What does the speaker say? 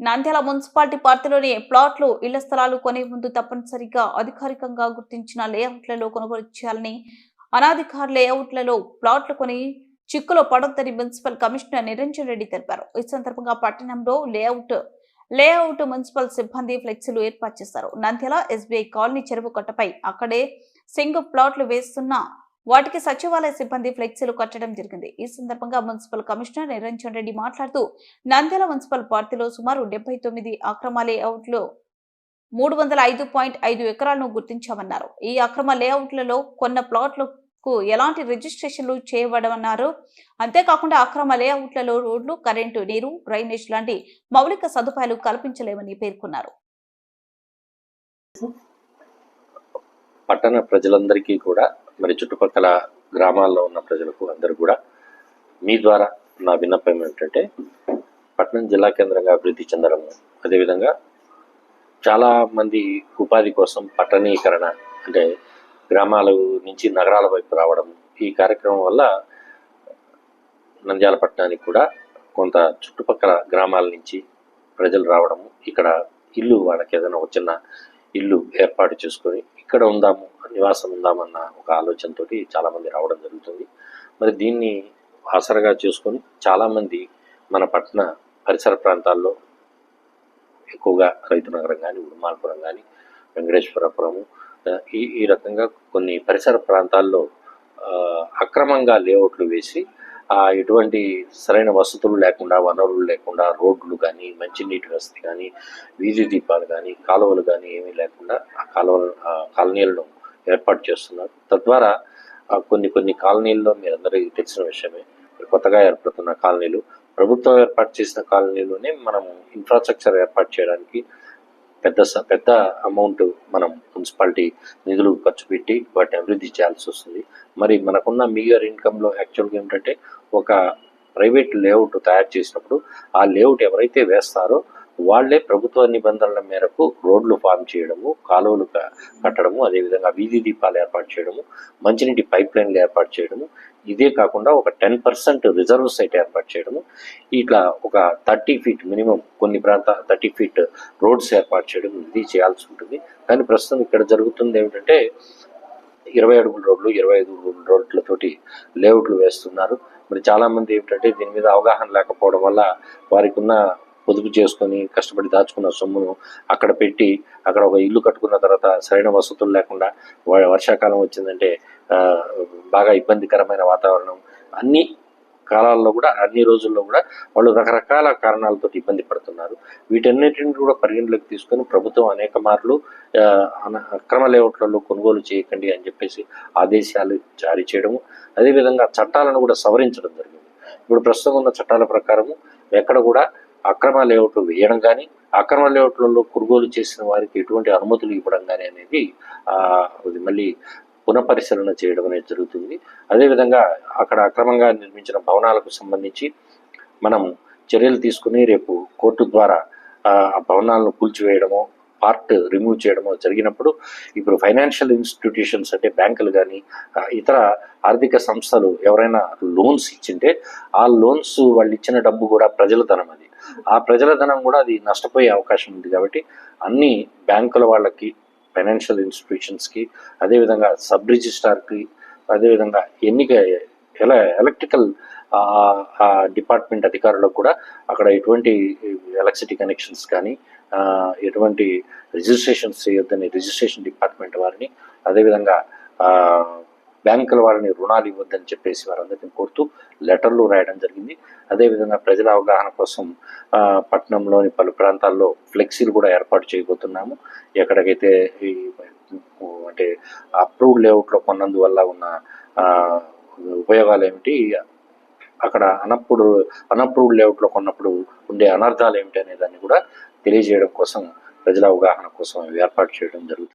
Nandyal municipality పరిధిలోని ప్లాట్లు ఇళ్ళ స్థలాలు కొనే ముందు తప్పనిసరిగా అధికారికంగా గుర్తించిన లేఅవుట్లలో కొనుగోలు చేయాలని అనాధికార లేఅవుట్లలో ప్లాట్లు కొని చిక్కులో పడొద్దని మున్సిపల్ కమిషనర్ నిరంజన్ రెడ్డి తెలిపారు. ఈ సందర్భంగా పట్టణంలో లేఅవుట్ లేఅవుట్ మున్సిపల్ సిబ్బంది ఫ్లెక్సీలు ఏర్పాటు చేశారు. నంద్యాల ఎస్బీఐ కాలనీ చెరువు కట్టపై అక్కడే సింగ్ ప్లాట్లు వేస్తున్న వాటికి సచివాలయ సిబ్బంది ఫ్లెక్సీలు కట్టడం జరిగింది. ఈ సందర్భంగా మున్సిపల్ కమిషనర్ నిరంజన్ రెడ్డి మాట్లాడుతూ నంద్యాల మున్సిపల్ పార్టీలో సుమారు డెబ్బై తొమ్మిది అక్రమ లేఅవుట్లు మూడు వందల ఐదు పాయింట్ ఐదు ఎకరాలను గుర్తించామన్నారు. ఈ అక్రమ లేఅవుట్లలో కొన్న ప్లాట్లకు ఎలాంటి రిజిస్ట్రేషన్లు చేయబడమన్నారు. అంతేకాకుండా అక్రమ లేఅవుట్లలో రోడ్లు కరెంటు నీరు డ్రైనేజ్ లాంటి మౌలిక సదుపాయాలు కల్పించలేమని పేర్కొన్నారు. పట్టణ ప్రజలందరికీ కూడా మరి చుట్టుపక్కల గ్రామాల్లో ఉన్న ప్రజలకు అందరూ కూడా మీ ద్వారా నా విన్నపం ఏమిటంటే పట్టణం జిల్లా కేంద్రంగా అభివృద్ధి చెందడము అదేవిధంగా చాలా మంది ఉపాధి కోసం పట్టణీకరణ అంటే గ్రామాల నుంచి నగరాల వైపు రావడం ఈ కార్యక్రమం వల్ల నంద్యాల పట్టణానికి కూడా కొంత చుట్టుపక్కల గ్రామాల నుంచి ప్రజలు రావడము ఇక్కడ ఇల్లు వాళ్ళకి ఏదైనా ఒక చిన్న ఇల్లు ఏర్పాటు చేసుకొని ఇక్కడ ఉందాము నివాసం ఉందామన్న ఒక ఆలోచనతోటి చాలామంది రావడం జరుగుతుంది. మరి దీన్ని ఆసరగా చేసుకొని చాలామంది మన పట్టణ పరిసర ప్రాంతాల్లో ఎక్కువగా రైతు నగరం కానీ ఉడుమాలపురం కానీ వెంకటేశ్వరపురము ఈ ఈ రకంగా కొన్ని పరిసర ప్రాంతాల్లో అక్రమంగా లేఅవుట్లు వేసి ఎటువంటి సరైన వసతులు లేకుండా వనరులు లేకుండా రోడ్లు కానీ మంచినీటి వసతి కానీ వీధి దీపాలు కానీ కాలువలు కానీ ఏమీ లేకుండా ఆ కాలువలు కాలనీలను ఏర్పాటు చేస్తున్నారు. తద్వారా కొన్ని కొన్ని కాలనీల్లో మీరందరికీ తెలిసిన విషయమే. కొత్తగా ఏర్పడుతున్న కాలనీలు ప్రభుత్వం ఏర్పాటు చేసిన కాలనీలోనే మనం ఇన్ఫ్రాస్ట్రక్చర్ ఏర్పాటు చేయడానికి పెద్ద స- పెద్ద అమౌంట్ మనం మున్సిపాలిటీ నిధులు ఖర్చు పెట్టి వాటిని అభివృద్ధి చేయాల్సి వస్తుంది. మరి మనకున్న మీగర్ ఇన్కంలో యాక్చువల్గా ఏమిటంటే ఒక ప్రైవేట్ లేఅవుట్ తయారు చేసినప్పుడు ఆ లేఅవుట్ ఎవరైతే వేస్తారో వాళ్ళే ప్రభుత్వ నిబంధనల మేరకు రోడ్లు ఫామ్ చేయడము కాలువలు కట్టడము అదేవిధంగా వీధి దీపాలు ఏర్పాటు చేయడము మంచినీటి పైప్ లైన్లు ఏర్పాటు చేయడము. ఇదే కాకుండా ఒక టెన్ పర్సెంట్ రిజర్వ్ సైట్ ఏర్పాటు చేయడము. ఇట్లా ఒక థర్టీ ఫీట్ మినిమం కొన్ని ప్రాంత థర్టీ ఫీట్ రోడ్స్ ఏర్పాటు చేయడం ఇది చేయాల్సి ఉంటుంది. కానీ ప్రస్తుతం ఇక్కడ జరుగుతుంది ఏమిటంటే ఇరవై అడుగుల రోడ్లు ఇరవై ఐదు అడుగుల రోడ్లతోటి లేఅవుట్లు వేస్తున్నారు. మరి చాలామంది ఏమిటంటే దీని మీద అవగాహన లేకపోవడం వల్ల వారికి ఉన్న పొదుపు చేసుకొని కష్టపడి దాచుకున్న సొమ్మును అక్కడ పెట్టి అక్కడ ఒక ఇల్లు కట్టుకున్న తర్వాత సరైన వసతులు లేకుండా వ- వర్షాకాలం వచ్చిందంటే బాగా ఇబ్బందికరమైన వాతావరణం. అన్ని కాలాల్లో కూడా అన్ని రోజుల్లో కూడా వాళ్ళు రకరకాల కారణాలతో ఇబ్బంది పడుతున్నారు. వీటన్నిటిని కూడా పరిగణలోకి తీసుకొని ప్రభుత్వం అనేక మార్లు అన- అక్రమ లేఅవుట్లలో కొనుగోలు చేయకండి అని చెప్పేసి ఆదేశాలు జారీ చేయడము అదేవిధంగా చట్టాలను కూడా సవరించడం జరిగింది. ఇప్పుడు ప్రస్తుతం ఉన్న చట్టాల ప్రకారము ఎక్కడ కూడా అక్రమ లేఅవుట్లు వేయడం కానీ అక్రమ లేఅవుట్లలో కొనుగోలు చేసిన వారికి ఎటువంటి అనుమతులు ఇవ్వడం కానీ అనేది అది మళ్ళీ పునఃపరిశీలన చేయడం అనేది జరుగుతుంది. అదేవిధంగా అక్కడ అక్రమంగా నిర్మించిన భవనాలకు సంబంధించి మనం చర్యలు తీసుకుని రేపు కోర్టు ద్వారా ఆ భవనాలను కూల్చివేయడము పార్ట్ రిమూవ్ చేయడమో జరిగినప్పుడు ఇప్పుడు ఫైనాన్షియల్ ఇన్స్టిట్యూషన్స్ అంటే బ్యాంకులు కానీ ఇతర ఆర్థిక సంస్థలు ఎవరైనా లోన్స్ ఇచ్చింటే ఆ లోన్స్ వాళ్ళు ఇచ్చిన డబ్బు కూడా ప్రజల ధనం అది. ఆ ప్రజల ధనం కూడా అది నష్టపోయే అవకాశం ఉంది కాబట్టి అన్ని బ్యాంకుల వాళ్ళకి ఫైనాన్షియల్ ఇన్స్టిట్యూషన్స్కి అదేవిధంగా సబ్ రిజిస్ట్రార్కి అదేవిధంగా ఎన్నిక ఎలా ఎలక్ట్రికల్ డిపార్ట్మెంట్ అధికారులకు కూడా అక్కడ ఎటువంటి ఎలక్ట్రిసిటీ కనెక్షన్స్ కానీ ఎటువంటి రిజిస్ట్రేషన్స్ చేయొద్దని రిజిస్ట్రేషన్ డిపార్ట్మెంట్ వారిని అదేవిధంగా బ్యాంకుల వారిని రుణాలు ఇవ్వద్దని చెప్పేసి వారందరినీ కోరుతూ లెటర్లు రాయడం జరిగింది. అదేవిధంగా ప్రజల అవగాహన కోసం పట్టణంలోని పలు ప్రాంతాల్లో ఫ్లెక్సీలు కూడా ఏర్పాటు చేయబోతున్నాము. ఎక్కడికైతే ఈ అంటే అప్రూవ్డ్ లేఅవుట్లో కొన్నందువల్ల ఉన్న ఉపయోగాలు ఏమిటి అక్కడ అనప్పుడు అనప్రూవ్డ్ లేఅవుట్లో కొన్నప్పుడు ఉండే అనర్థాలు ఏమిటి అనే దాన్ని కూడా తెలియజేయడం కోసం ప్రజల అవగాహన కోసం ఏర్పాటు చేయడం జరుగుతుంది.